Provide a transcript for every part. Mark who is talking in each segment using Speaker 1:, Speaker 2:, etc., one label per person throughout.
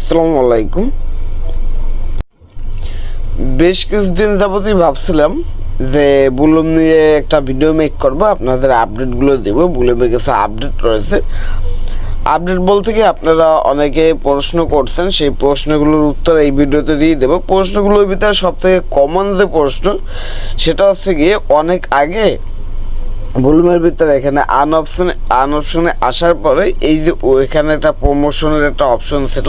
Speaker 1: আসসালামু আলাইকুম। বেশ কিছুদিন যাবতই ভাবছিলাম যে বুলুম নিয়ে একটা ভিডিও মেক করব, আপনাদের আপডেটগুলো দেবো, বুলুমের কাছে আপডেট রয়েছে। আপডেট বলতে কি, আপনারা অনেকে প্রশ্ন করছেন, সেই প্রশ্নগুলোর উত্তর এই ভিডিওতে দিয়ে দেবো। প্রশ্নগুলোর ভিতরে সব থেকে কমন যে প্রশ্ন, সেটা হচ্ছে গিয়ে অনেক আগে ভলিউমের ভিতরে এখানে আন অপশনে আন অপশনে আসার পরে এই যে এখানে একটা প্রমোশনের একটা অপশন ছিল।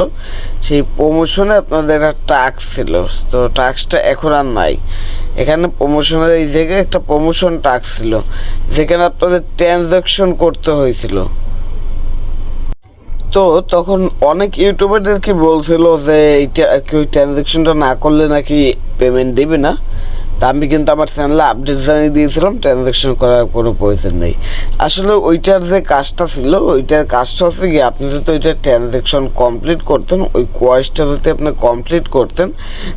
Speaker 1: সেই প্রমোশনে আপনাদের একটা টাস্ক ছিল। তো টাস্কটা এখন আর নাই। এখানে প্রমোশনের এই জায়গায় একটা প্রমোশন টাস্ক ছিল। যেখানে আপনাদের ট্রানজ্যাকশন করতে হয়েছিল। তো তখন অনেক ইউটিউবারদেরকে বলছিল যে এইটা আর কি ওই ট্রানজ্যাকশনটা না করলে নাকি পেমেন্ট দেবে না। তা আমি কিন্তু আমার চ্যানেলে আপডেট জানিয়ে দিয়েছিলাম ট্রানজ্যাকশন করার কোনো প্রয়োজন নেই। আসলে ওইটার যে কাজটা ছিল, ওইটার কাজটা হচ্ছে কি আপনি যদি ওইটার ট্রানজ্যাকশন কমপ্লিট করতেন, ওই কোয়াসটা যদি আপনি কমপ্লিট করতেন,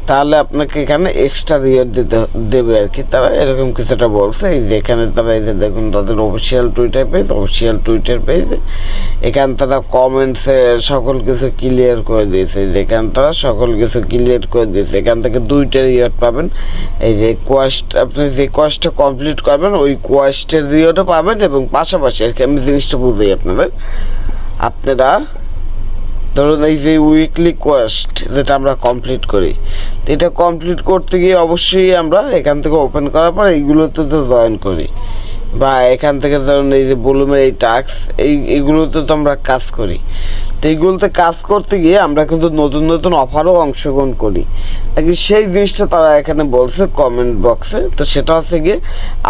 Speaker 1: তাহলে আপনাকে এখানে এক্সট্রা রিওয়ার্ড দিতে, দেবে আর কি। তারা এরকম কিছুটা বলছে, এই যে এখানে তারা এই যে দেখুন, তাদের official Twitter page official Twitter page এখানে তারা কমেন্টসে সকল কিছু ক্লিয়ার করে দিয়েছে। যেখানে তারা সকল কিছু ক্লিয়ার করে দিয়েছে। এখান থেকে দুইটা রিওয়ার্ড পাবেন। এই যে কোয়াস্ট আপনি যে কোয়াস্টটা কমপ্লিট করবেন, ওই কোয়াস্টের রিওয়ার্ডও পাবেন এবং পাশাপাশি আর কি, আমি জিনিসটা বুঝাই আপনাদের। আপনারা ধরুন এই যে উইকলি কোয়েস্ট যেটা আমরা কমপ্লিট করি এটা কমপ্লিট করতে গিয়ে অবশ্যই আমরা এখান থেকে ওপেন করার পর এইগুলোতে তো জয়েন করি। বা এখান থেকে ধরুন এই যে বলুমের এই টাস্ক এই, এগুলোতে তো আমরা কাজ করি। এইগুলোতে কাজ করতে গিয়ে আমরা কিন্তু নতুন নতুন অফারও অংশগ্রহণ করি। সেই জিনিসটা তারা এখানে বলছে কমেন্ট বক্সে তো সেটা হচ্ছে গিয়ে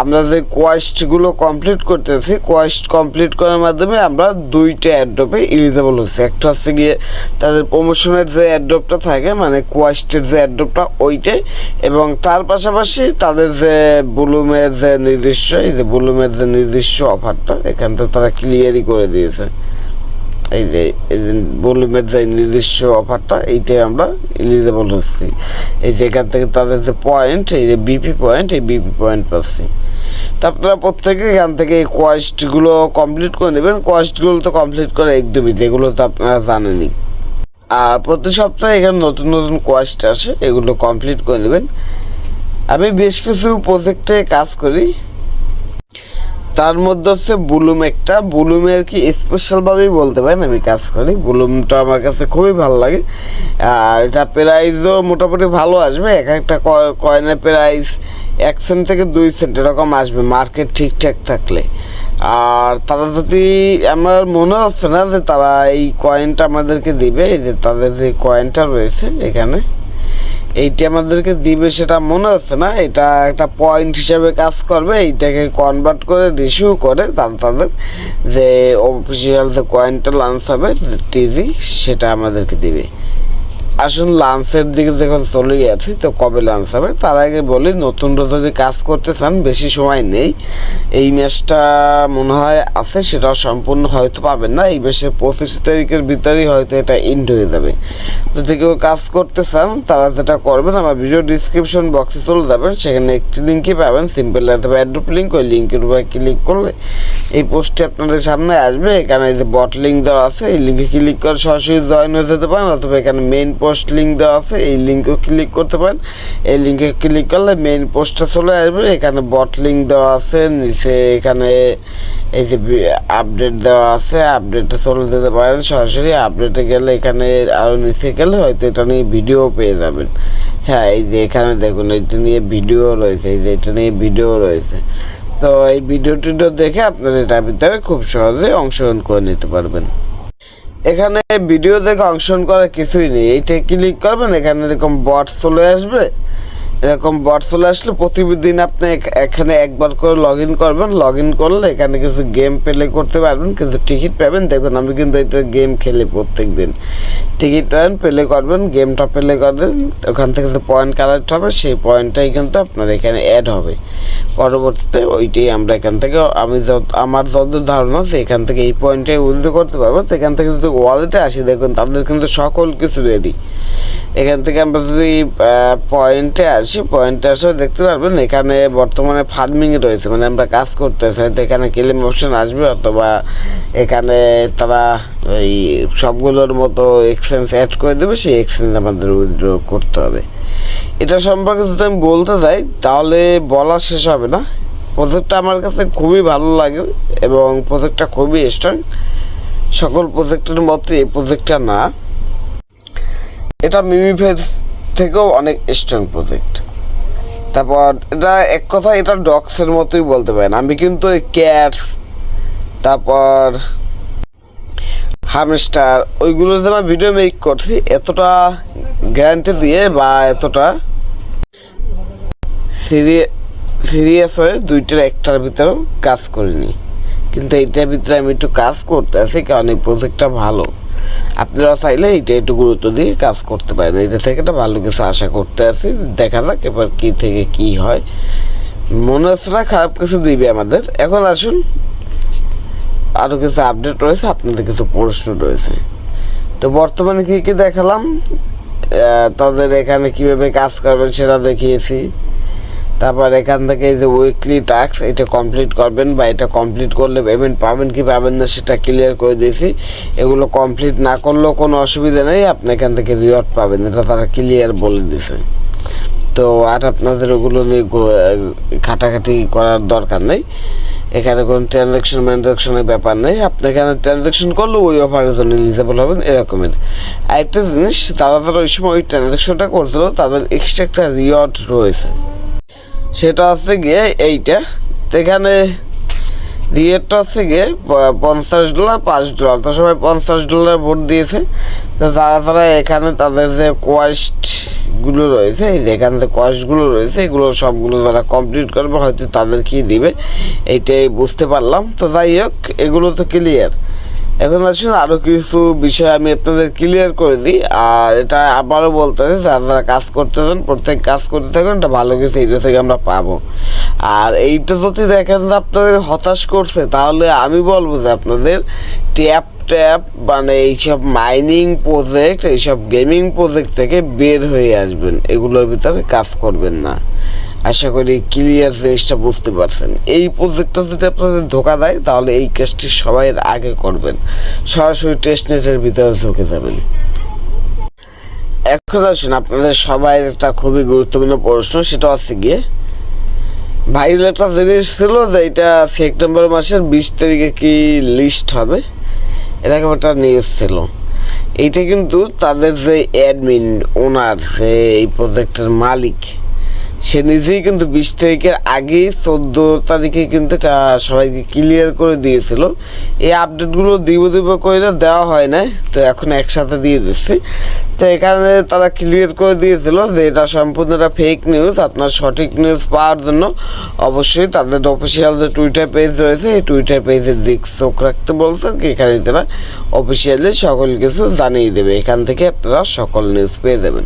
Speaker 1: আমরা যে কোয়েস্টগুলো কমপ্লিট করতেছি কোয়েস্ট কমপ্লিট করার মাধ্যমে আমরা দুইটা অ্যাড্রপে এলিজেবল হচ্ছে। একটা হচ্ছে গিয়ে তাদের প্রমোশনের যে অ্যাড্রপটা থাকে মানে কোয়েস্টের যে অ্যাড্রপটা ওইটাই। এবং তার পাশাপাশি তাদের যে বুলুমের যে নির্দিষ্ট, এই যে বুলুমের যে নির্দিষ্ট অফারটা এখান থেকে তারা ক্লিয়ারই করে দিয়েছে। এই যে ভলিউমের যে নির্দিষ্ট অফারটা এইটাই আমরা এলিজেবল হচ্ছি। এই যে এখান থেকে তাদের যে পয়েন্ট এই যে বিপি পয়েন্ট এই বিপি পয়েন্ট পাচ্ছি। তো আপনারা প্রত্যেকে এখান থেকে এই কোয়েস্টগুলো কমপ্লিট করে নেবেন। কোয়েস্টগুলো তো কমপ্লিট করে একদমই, যেগুলো তো আপনারা জানেনই। আর প্রতি সপ্তাহে এখানে নতুন নতুন কোয়েস্ট আসে, এগুলো কমপ্লিট করে নেবেন। আমি বেশ কিছু প্রজেক্টে কাজ করি। তার মধ্যে হচ্ছে বুলুম একটা। বুলুমে আর কি স্পেশালভাবেই বলতে পারেন, আমি কাজ করি। বুলুমটা আমার কাছে খুবই ভালো লাগে। আর এটা প্রাইসও মোটামুটি ভালো আসবে। এক একটা কয়েনের প্রাইস এক সেন্ট থেকে দুই সেন্ট এরকম আসবে মার্কেট ঠিকঠাক থাকলে। আর তারা যদি, আমার মনে হচ্ছে না যে তারা এই কয়েনটা আমাদেরকে দিবে, এই যে তাদের যে কয়েনটা রয়েছে এখানে। এইটা আমাদেরকে দিবে সেটা মনে হচ্ছে না? এটা একটা পয়েন্ট হিসাবে কাজ করবে, এইটাকে কনভার্ট করে রিসিউ করে তার তাদের যে অফিসিয়াল যে কয়েনটা লাঞ্চ হবে টিজি সেটা আমাদেরকে দিবে। আসুন লাঞ্চের দিকে যখন চলে গেছি তো কবে লাঞ্চ হবে? তার আগে বলি নতুনরা যদি কাজ করতে চান, বেশি সময় নেই। এই ম্যাচটা মনে হয় আছে সেটা সম্পূর্ণ হয়তো পাবেন না। এই মাসের পঁচিশ তারিখের ভিতরেই হয়তো এটা এন্ড হয়ে যাবে। যদি কেউ কাজ করতে চান, তারা যেটা করবেন, আমার ভিডিও ডিসক্রিপশন বক্সে চলে যাবেন। সেখানে একটি লিঙ্কই পাবেন। সিম্পল অথবা অ্যাড্রপ লিঙ্ক ওই লিঙ্কের উপরে ক্লিক করলে এই পোস্টটি আপনাদের সামনে আসবে, এখানে যে বট লিঙ্ক দেওয়া আছে, এই লিঙ্কে ক্লিক করে সরাসরি জয়েন হয়ে যেতে পারেন, অথবা এখানে মেইন পোস্ট লিঙ্ক দেওয়া আছে, এই লিঙ্কেও ক্লিক করতে পারেন। এই লিঙ্কে ক্লিক করলে মেইন পোস্টটা চলে আসবে, এখানে বট লিঙ্ক দেওয়া আছে, নিচে এখানে এই যে আপডেট দেওয়া আছে আপডেটে চলে যেতে পারেন, সরাসরি আপডেটে গেলে এখানে আরও নিচে গেলে হয়তো এটা নিয়ে ভিডিও পেয়ে যাবেন। হ্যাঁ এই যে এখানে দেখুন, এটা নিয়ে ভিডিও রয়েছে, এই যে এটা নিয়ে ভিডিও রয়েছে। তো এই ভিডিও টিডিও দেখে আপনারা এটার ভিতরে খুব সহজে অংশগ্রহণ করে নিতে পারবেন। এখানে ভিডিও দেখে অংশগ্রহণ করার কিছুই নেই। এইটা ক্লিক করবেন, এখানে এরকম বট চলে আসবে। এরকম বট চলে আসলে প্রতিদিন আপনি এখানে একবার করে লগ ইন করবেন। লগ ইন করলে এখানে কিছু গেম প্লে করতে পারবেন, কিছু টিকিট পাবেন। দেখুন, আমি কিন্তু এটা গেম খেলি প্রত্যেক দিন টিকিট পাবেন প্লে করবেন গেমটা প্লে করবেন, ওখান থেকে যে পয়েন্ট কালেক্ট হবে, সেই পয়েন্টটাই কিন্তু আপনার এখানে অ্যাড হবে। পরবর্তীতে ওইটাই আমরা এখান থেকে, আমি যত, আমার যত ধারণা যে এখান থেকে এই পয়েন্টটাই উল্টো করতে পারব। তো এখান থেকে যদি ওয়ালেটে আসি, দেখুন তাদের কিন্তু সকল কিছু রেডি এখান থেকে আমরা যদি পয়েন্টে আসি পয়েন্টে আসলে দেখতে পারবেন এখানে বর্তমানে ফার্মিং রয়েছে মানে আমরা কাজ করতেছি। হয়তো এখানে ক্লেম অপশন আসবে, অথবা এখানে তারা ওই সবগুলোর মতো এক্সচেঞ্জ অ্যাড করে দেবে, সেই এক্সচেঞ্জ আমাদের উইথড্র করতে হবে। এটা সম্পর্কে যদি আমি বলতে চাই তাহলে বলা শেষ হবে না। প্রজেক্টটা আমার কাছে খুবই ভালো লাগে এবং প্রজেক্টটা খুবই স্ট্রং সকল প্রজেক্টের মতো এই প্রজেক্টটা না। এটা মিমিফের থেকেও অনেক স্ট্রং প্রজেক্ট তারপর এটা এক কথা এটা ডক্সের মতোই বলতে পারেন। আমি কিন্তু ক্যাটস তারপর হামস্টার ওইগুলো যে আমার ভিডিও মেক করছি, এতটা গ্যারান্টি দিয়ে বা এতটা সিরিয়াস হয়ে দুইটার একটার ভিতরে কাজ করিনি। কিন্তু এইটার ভিতরে আমি একটু কাজ করতে আছি, কারণ এই প্রজেক্টটা ভালো। আপনারা চাইলে এটা একটু গুরুত্ব দিয়ে কাজ করতে পারেন। এটা থেকে একটা ভালো কিছু আশা করতে আছি। দেখা যাক এবার কী থেকে কি হয়। মনে হচ্ছে না খারাপ কিছু দিবে আমাদের। এখন আসুন আরও কিছু আপডেট রয়েছে, আপনাদের কিছু প্রশ্ন রয়েছে। তো বর্তমানে কী কী দেখালাম? তাদের এখানে কীভাবে কাজ করবেন সেটা দেখিয়েছি। তারপর এখান থেকে এই যে উইকলি টাস্ক এটা কমপ্লিট করবেন বা এটা কমপ্লিট করলে পেমেন্ট পাবেন কি পাবেন না সেটা ক্লিয়ার করে দিয়েছি। এগুলো কমপ্লিট না করলেও কোনো অসুবিধা নেই, আপনি এখান থেকে রিওয়ার্ড পাবেন, এটা তারা ক্লিয়ার বলে দিছে তো আর আপনাদের ওগুলো নিয়ে খাটাখাটি করার দরকার নেই। এখানে কোনো ট্রানজাকশন ম্যানজাকশনের ব্যাপার নেই। আপনি এখানে ট্রানজ্যাকশন করলে ওই অফারের জন্য এলিজেবল হবেন এরকমের আরেকটা জিনিস তারা যারা ওই সময় ওই ট্রানজ্যাকশনটা করছিল, তাদের এক্সট্রা একটা রিওয়ার্ড রয়েছে। সেটা হচ্ছে গিয়ে এইটা। এখানে রিয়েটটা হচ্ছে গিয়ে পঞ্চাশ ডলার, পাঁচ ডলার। তো সবাই পঞ্চাশ ডলার ভোট দিয়েছে। তো যারা যারা এখানে তাদের যে কোয়েস্টগুলো রয়েছে, এই যে এখানে যে কোয়েস্টগুলো রয়েছে, এগুলো সবগুলো যারা কমপ্লিট করবে, হয়তো তাদেরকেই দিবে। এইটাই বুঝতে পারলাম। তো যাই হোক, এগুলো তো ক্লিয়ার এখন আসুন আরও কিছু বিষয় আমি আপনাদের ক্লিয়ার করে দিই। আর এটা আবারও বলতে হবে যারা যারা কাজ করতে চান, প্রত্যেক কাজ করতে থাকুন এটা ভালো কিছু এইটা থেকে আমরা পাবো। আর এইটা যদি দেখেন যে আপনাদের হতাশ করছে, তাহলে আমি বলব যে আপনাদের ট্যাপ ট্যাপ মানে এইসব মাইনিং প্রজেক্ট এইসব গেমিং প্রজেক্ট থেকে বের হয়ে আসবেন। এগুলোর ভিতরে কাজ করবেন না। আশা করি ক্লিয়ার জিনিসটা বুঝতে পারছেন। এই প্রজেক্টটা যদি আপনাদের ধোকা দেয়, তাহলে এই কাজটি সবাই আগে করবেন। সরাসরি টেস্ট নেটের ভিতরে ঢুকে যাবেন। এখন আসুন, আপনাদের সবাই একটা খুবই গুরুত্বপূর্ণ প্রশ্ন, সেটা হচ্ছে গিয়ে ভাইরাল একটা জিনিস ছিল যে এটা সেপ্টেম্বর মাসের বিশ তারিখে কি লিস্ট হবে, এরকম একটা নিউজ ছিল। এইটা কিন্তু তাদের যে অ্যাডমিন ওনার যে এই প্রজেক্টের মালিক সে নিজেই কিন্তু বিশ তারিখের আগে চোদ্দ তারিখে কিন্তু এটা সবাইকে ক্লিয়ার করে দিয়েছিল। এই আপডেটগুলো দিব দিব করে দেওয়া হয় না তো এখন একসাথে দিয়ে দিচ্ছি। তো এখানে তারা ক্লিয়ার করে দিয়েছিল যে এটা সম্পূর্ণ একটা ফেক নিউজ আপনার সঠিক নিউজ পাওয়ার জন্য অবশ্যই তাদের অফিসিয়াল যে টুইটার পেজ রয়েছে, এই টুইটার পেজের দিক চোখ রাখতে বলছেন কি, এখানে তারা অফিসিয়ালি সকল কিছু জানিয়ে দেবে। এখান থেকে আপনারা সকল নিউজ পেয়ে যাবেন।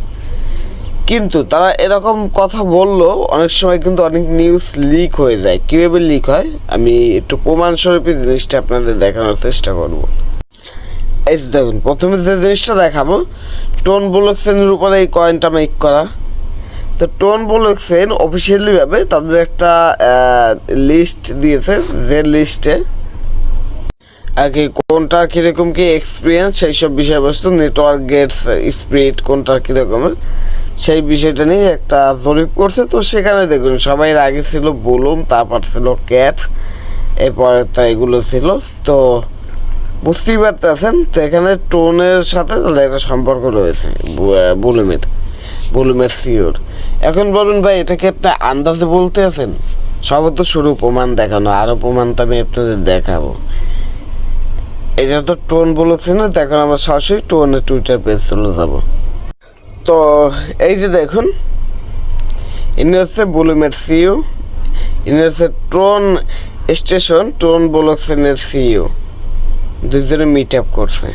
Speaker 1: কিন্তু তারা এরকম কথা বললেও অনেক সময় কিন্তু অনেক নিউজ লিক হয়ে যায়। কীভাবে লিক হয়? আমি একটু প্রমাণ স্বরূপে জিনিসটা আপনাদের দেখানোর চেষ্টা করব। এই দেখুন, প্রথমে যে জিনিসটা দেখাবো, টোন ব্লকচেনের উপরে এই কয়েনটা মেক করা। তো টোন ব্লকচেন অফিসিয়ালিভাবে তাদের একটা লিস্ট দিয়েছে, যে লিস্টে আর কি কোনটার কীরকম কি এক্সপিরিয়েন্স সেই সব বিষয়বস্তু নেটওয়ার্ক গেটস স্পিড কোনটার কীরকমের। সেই বিষয়টা নিয়ে একটা জরিপ করছে। তো সেখানে দেখুন, সবাই আগে ছিল বুলুম তারপর ছিল ক্যাট, এরপরে তো এগুলো ছিল। তো বুঝতেই পারতেছেন, তো এখানে টোনের সাথে তাদের একটা সম্পর্ক রয়েছে বুলুমের বুলুমের সিওর। এখন বলুন ভাই এটাকে একটা আন্দাজে বলতে আছেন? সব তো শুরু প্রমাণ দেখানো আরও প্রমাণ তো আমি আপনাদের দেখাবো। এটা তো টোন বলেছে না, তো এখন আমরা সরাসরি টোনের টুইটার পেজ চলে যাব। তো এই যে দেখুন, ইনি হচ্ছে বুলুমের সিইও, ইনি হচ্ছে টোন স্টেশন, টোন ব্লকসেনের সিইও। দুইজনে মিট আপ করছে।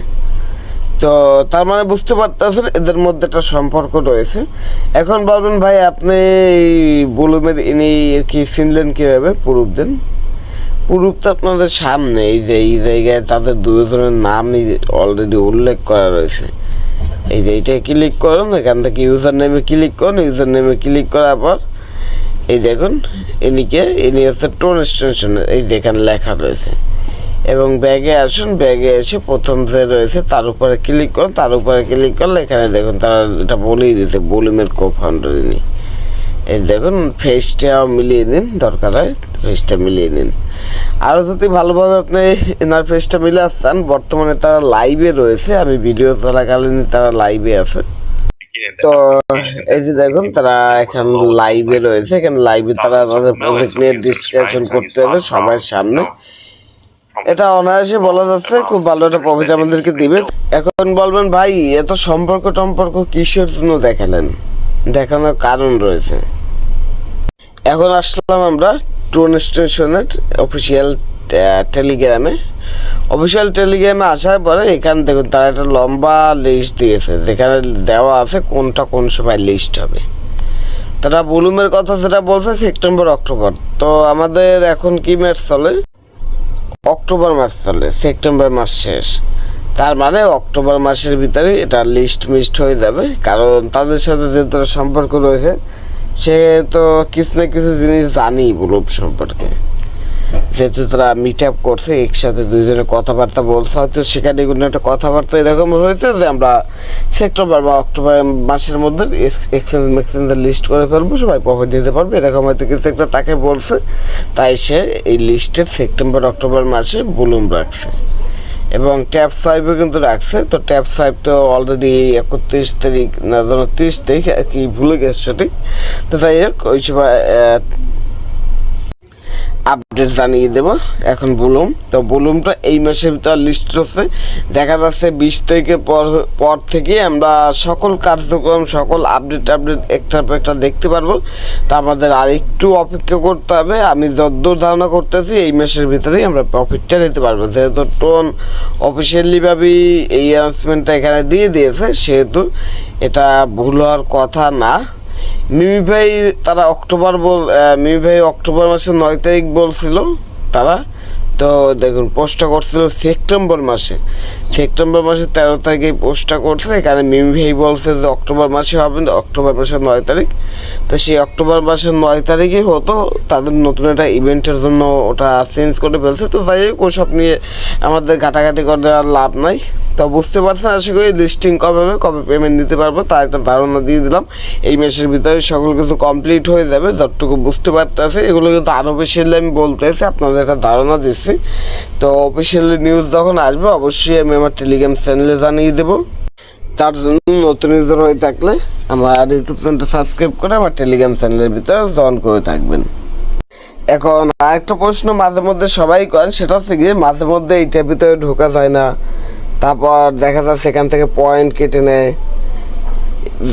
Speaker 1: তো তার মানে বুঝতে পারতেছেন, এদের মধ্যে একটা সম্পর্ক রয়েছে। এখন বলবেন, ভাই, আপনি এই বুলুমের ইনি কি চিনলেন কীভাবে? প্রুফ দেন। প্রুফ তো আপনাদের সামনে, এই যে এই জায়গায় তাদের দুজনের নাম অলরেডি উল্লেখ করা রয়েছে। এই যে এইটা ক্লিক করুন, এখান থেকে ইউজার নেমে ক্লিক করুন ইউজার নেমে ক্লিক করার পর, এই দেখুন ইনিকে ইনি হচ্ছে টোন স্টেশন এই দেখেন লেখা রয়েছে। এবং ব্যাগে আসুন ব্যাগে এসে প্রথম যে রয়েছে, তার উপরে ক্লিক করুন, তার উপরে ক্লিক করলে এখানে দেখুন, তারা এটা বলেই দিতে বলিমের কো ফাউন্ডার ইনি এই দেখুন ফেসটা মিলিয়ে দিন, দরকার হয়। ফেসটা মিলিয়ে নিন। আরও যদি ভালোভাবে আপনি এনার ফেসটা মিলে আসতেন বর্তমানে তারা লাইভে রয়েছে, আমি ভিডিও চলাকালীন তারা লাইভে আছে। তো এই যে দেখুন, তারা এখন লাইভে রয়েছে, এখানে লাইভে তারা তাদের প্রজেক্ট নিয়ে ডিসকাশন করতে হবে সবার সামনে। এটা অনায়াসে বলা যাচ্ছে, খুব ভালো একটা প্রফিট আমাদেরকে দিবে। এখন বলবেন, ভাই, এত সম্পর্ক টম্পর্ক কিসের জন্য দেখালেন? দেখানোর কারণ রয়েছে। এখন আসলাম আমরা ট্রোন স্টেশনের অফিসিয়াল টেলিগ্রামে অফিসিয়াল টেলিগ্রামে আসার পরে এখানে দেখুন তারা একটা লম্বা লিস্ট দিয়েছে, যেখানে দেওয়া আছে কোনটা কোন সময় লিস্ট হবে। তারা ভলিউমের কথা সেটা বলছে সেপ্টেম্বর, অক্টোবর। তো আমাদের এখন কি ম্যাচ চলে? অক্টোবর মাস চলে, সেপ্টেম্বর মাস শেষ। তার মানে অক্টোবর মাসের ভিতরে এটা লিস্ট মিস্ট হয়ে যাবে, কারণ তাদের সাথে যেহেতু সম্পর্ক রয়েছে সে তো কিছু না কিছু জিনিস জানি গ্রুপ সম্পর্কে। যেহেতু তারা মিট আপ করছে, একসাথে দুইজনে কথাবার্তা বলছে, হয়তো সেখানে কোনো একটা কথাবার্তা এরকম হয়েছে যে আমরা সেপ্টেম্বর বা অক্টোবর মাসের মধ্যে এক্সচেঞ্জ মেক্সচেঞ্জের লিস্ট করে ফেলব, সবাই প্রফিট দিতে পারবে, এরকম হয়তো কিছু একটা তাকে বলছে। তাই সে এই লিস্টের সেপ্টেম্বর, অক্টোবর মাসে বুলুম রাখছে। এবং ট্যাপ সাইপও কিন্তু রাখছে। তো ট্যাপ সাইপ তো অলরেডি একত্রিশ তারিখ না তিরিশ তারিখ আর কি ভুলে গেছে সঠিক। তো যাই হোক, ওই সময় আপডেট জানিয়ে দেবো। এখন বলুম। তো বলুমটা এই মাসের ভিতর লিস্ট হচ্ছে দেখা যাচ্ছে বিশ তারিখের পর পর থেকে আমরা সকল কার্যক্রম, সকল আপডেট আপডেট একটার পর একটা দেখতে পারব। তা আমাদের আর একটু অপেক্ষা করতে হবে। আমি যদ্দূর ধারণা করতেছি এই মাসের ভিতরেই আমরা প্রফিটটা নিতে পারব। যেহেতু টোন অফিসিয়ালিভাবেই এই অ্যানাউন্সমেন্টটা এখানে দিয়ে দিয়েছে, সেহেতু এটা ভুল হওয়ার কথা না। মিমি ভাই, তারা অক্টোবর বল মিমি ভাই অক্টোবর মাসের নয় তারিখ বলছিল, তারা। তো দেখুন, পোস্টটা করছিল সেপ্টেম্বর মাসে। সেপ্টেম্বর মাসের তেরো তারিখে পোস্টটা করছে। এখানে মিমি ভাই বলছে যে অক্টোবর মাসে হবে অক্টোবর মাসের নয় তারিখ। তো সেই অক্টোবর মাসের নয় তারিখে হতো, তাদের নতুন একটা ইভেন্টের জন্য ওটা চেঞ্জ করে ফেলছে। তো যাই হোক, ওসব নিয়ে আমাদের ঘাটাঘাটি করে আর লাভ নাই। তো বুঝতে পারছেন, আশা করি লিস্টিং কবে হবে, কবে পেমেন্ট দিতে পারব, তার একটা ধারণা দিয়ে দিলাম। এই মাসের ভিতরে সকল কিছু কমপ্লিট হয়ে যাবে, যতটুকু বুঝতে পারতেছে। এগুলো কিন্তু আনঅফিসিয়ালি আমি বলতেছি, আপনাদের একটা ধারণা দিচ্ছি। তো অফিসিয়ালি নিউজ যখন আসবে, অবশ্যই আমি আমার টেলিগ্রাম চ্যানেলে জানিয়ে দেব। তার জন্য নতুন ইউজার হয়ে থাকলে আমার ইউটিউব চ্যানেলটা সাবস্ক্রাইব করে আমার টেলিগ্রাম চ্যানেলের ভিতরে জয়েন করে থাকবেন। এখন আরেকটা প্রশ্ন মাঝে মধ্যে সবাই করেন, সেটা হচ্ছে গিয়ে মাঝে মধ্যে এইটার ভিতরে ঢোকা যায় না। তারপর দেখা যায় সেখান থেকে পয়েন্ট কেটে নেয়।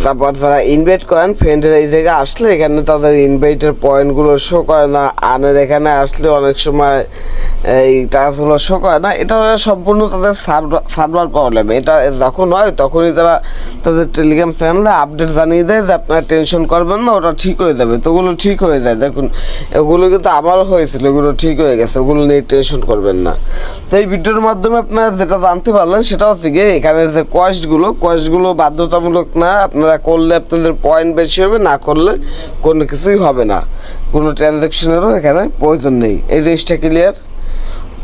Speaker 1: তারপর যারা ইনভাইট করেন ফ্রেন্ডের এই জায়গায় আসলে এখানে তাদের ইনভাইটের পয়েন্টগুলো শো করে না। আনের এখানে আসলে অনেক সময় এই টাকাগুলো শো করে না। এটা সম্পূর্ণ তাদের সার্ভার প্রবলেম এটা যখন হয়, তখনই তারা তাদের টেলিগ্রাম চ্যানেলে আপডেট জানিয়ে দেয় যে, আপনারা টেনশন করবেন না, ওটা ঠিক হয়ে যাবে। তো ওগুলো ঠিক হয়ে যায়। দেখুন, এগুলো কিন্তু আমারও হয়েছিল ওগুলো ঠিক হয়ে গেছে। ওগুলো নিয়ে টেনশন করবেন না। তো এই ভিডিওর মাধ্যমে আপনারা যেটা জানতে পারলেন, সেটা হচ্ছে গিয়ে এখানে যে কোয়েস্টগুলো কোয়েস্টগুলো বাধ্যতামূলক না আপনারা করলে আপনাদের পয়েন্ট বেশি হবে, না করলে কোনো কিছুই হবে না। কোনো ট্রানজ্যাকশনেরও এখানে প্রয়োজন নেই। এই জিনিসটা ক্লিয়ার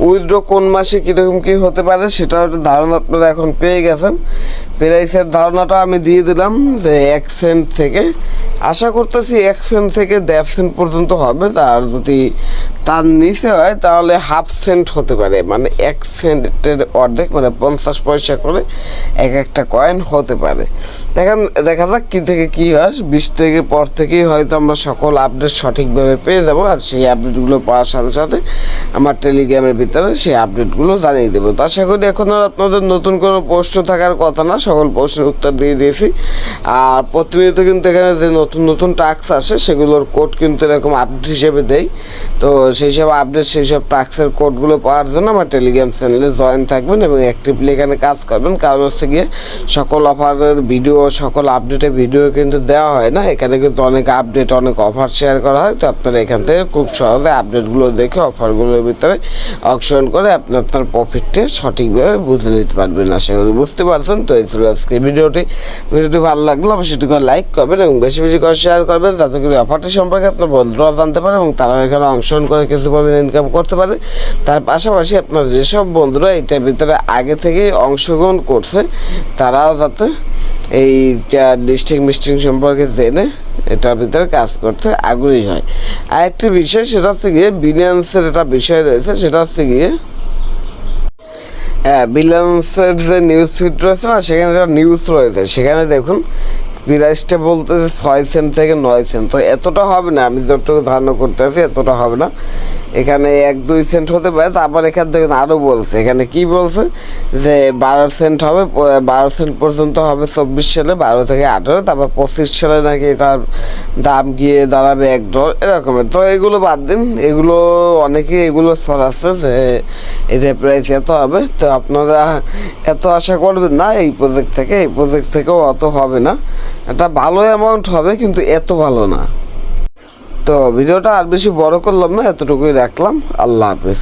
Speaker 1: উইথড্র কোন মাসে কীরকম কী হতে পারে, সেটা ধারণা আপনারা এখন পেয়ে গেছেন। প্রাইসের ধারণাটা আমি দিয়ে দিলাম যে এক সেন্ট থেকে, আশা করতেছি এক সেন্ট থেকে দেড় সেন্ট পর্যন্ত হবে। আর যদি তার নিচে হয়, তাহলে হাফ সেন্ট হতে পারে। মানে এক সেন্টের অর্ধেক মানে পঞ্চাশ পয়সা করে এক একটা কয়েন হতে পারে। দেখেন, দেখা যাক কী থেকে কী হয়। বিশ থেকে পর থেকেই হয়তো আমরা সকল আপডেট সঠিকভাবে পেয়ে যাব। আর সেই আপডেটগুলো পাওয়ার সাথে সাথে আমার টেলিগ্রামের ভিতরে সেই আপডেটগুলো জানিয়ে দেবো। তো আশা করি এখন আর আপনাদের নতুন কোনো প্রশ্ন থাকার কথা না। সকল প্রশ্নের উত্তর দিয়ে দিয়েছি। আর প্রতিনিয়ত কিন্তু এখানে যে নতুন নতুন টাস্ক আসে, সেগুলোর কোড কিন্তু এরকম আপডেট হিসেবে দেই। তো সেই সব আপডেট সেই সব টাস্কের কোডগুলো পাওয়ার জন্য আমার টেলিগ্রাম চ্যানেলে জয়েন থাকবেন এবং অ্যাক্টিভলি এখানে কাজ করবেন। কারণ হচ্ছে গিয়ে সকল অফারের ভিডিও সকল আপডেটের ভিডিও কিন্তু দেওয়া হয় না। এখানে কিন্তু অনেক আপডেট অনেক অফার শেয়ার করা হয়। তো আপনারা এখান থেকে খুব সহজে আপডেটগুলো দেখে অফারগুলোর ভিতরে অংশগ্রহণ করে আপনি আপনার প্রফিটটা সঠিকভাবে বুঝে নিতে পারবেন। আশা করি বুঝতে পারছেন। তো এই ছিল আজকে ভিডিওটি ভিডিওটি ভালো লাগলে অবশ্যই একটু করে লাইক করবেন এবং বেশি বেশি করে শেয়ার করবেন যাতে করে অফারটি সম্পর্কে আপনার বন্ধুরাও জানতে পারে এবং তারাও এখানে অংশগ্রহণ করে কিছু পরিমাণ ইনকাম করতে পারে। তার পাশাপাশি আপনার যেসব বন্ধুরা এটার ভিতরে আগে থেকেই অংশগ্রহণ করছে, তারাও যাতে এই ডিস্ট্রিক্ট মিস্টিং সম্পর্কে জেনে এটার ভিতরে কাজ করতে আগ্রহী হয়। আরেকটি বিষয় সেটা হচ্ছে গিয়ে বিলিয়ান্সের একটা বিষয় রয়েছে, সেটা হচ্ছে গিয়ে বিলিয়ান্সের যে নিউজ ফিড রয়েছে না, সেখানে একটা নিউজ রয়েছে, সেখানে দেখুন প্রাইসটা বলতেছে ছয় সেন্ট থেকে নয় সেন্ট তো এতটা হবে না, আমি যতটুকু ধারণা করতে আছি, এতটা হবে না। এখানে এক, দুই সেন্ট হতে পারে, তারপর এখান থেকে আরও বলছে। এখানে কি বলছে? যে বারো সেন্ট হবে বারো সেন্ট পর্যন্ত হবে চব্বিশ সালে বারো থেকে আঠেরো, তারপর পঁচিশ সালে নাকি এটার দাম গিয়ে দাঁড়াবে এক ডলার, এরকমের। তো এগুলো বাদ দিন। এগুলো অনেকে এগুলো ছড়াচ্ছে যে এটা প্রাইস এত হবে। তো আপনারা এত আশা করবেন না এই প্রজেক্ট থেকে। এই প্রজেক্ট থেকেও অত হবে না। একটা ভালো অ্যামাউন্ট হবে, কিন্তু এত ভালো না। তো ভিডিওটা আর বেশি বড় করলাম না এতটুকুই রাখলাম। আল্লাহ হাফিজ।